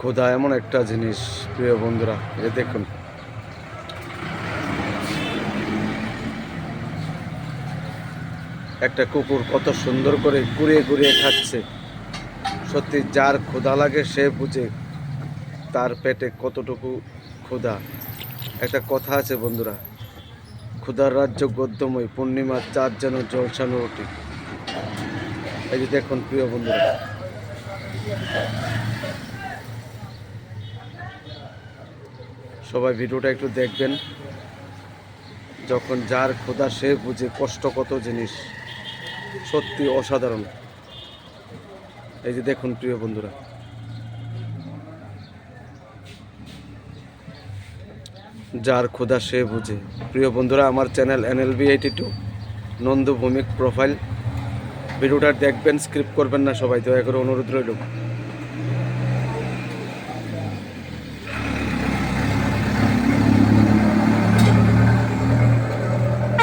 ক্ষুধা এমন একটা জিনিস, প্রিয় বন্ধুরা, এ দেখুন। একটা কুকুর কত সুন্দর করে কুড়িয়ে কুড়িয়ে খাচ্ছে। সত্যি, যার ক্ষুধা লাগে, সে বুঝে তার পেটে কতটুকু ক্ষুধা। একটা কথা আছে বন্ধুরা, ক্ষুধার রাজ্য গদ্যময়, পূর্ণিমার চাঁদ যেন জলসানো ওঠে এই যে দেখুন, প্রিয় বন্ধুরা। সবাই ভিডিওটা একটু দেখবেন। যখন যার ক্ষুধা সে বুঝে কষ্ট কত জিনিস। সত্যি অসাধারণ। এই যে দেখুন প্রিয় বন্ধুরা। যার ক্ষুধা সে বুঝে। প্রিয় বন্ধুরা, আমার channel N L B eighty two Nandu Bhowmik profile. ভিডিওটা দেখবেন স্ক্রিপ্ট করবেন না সবাই। দয়া করে অনুরোধ রইল।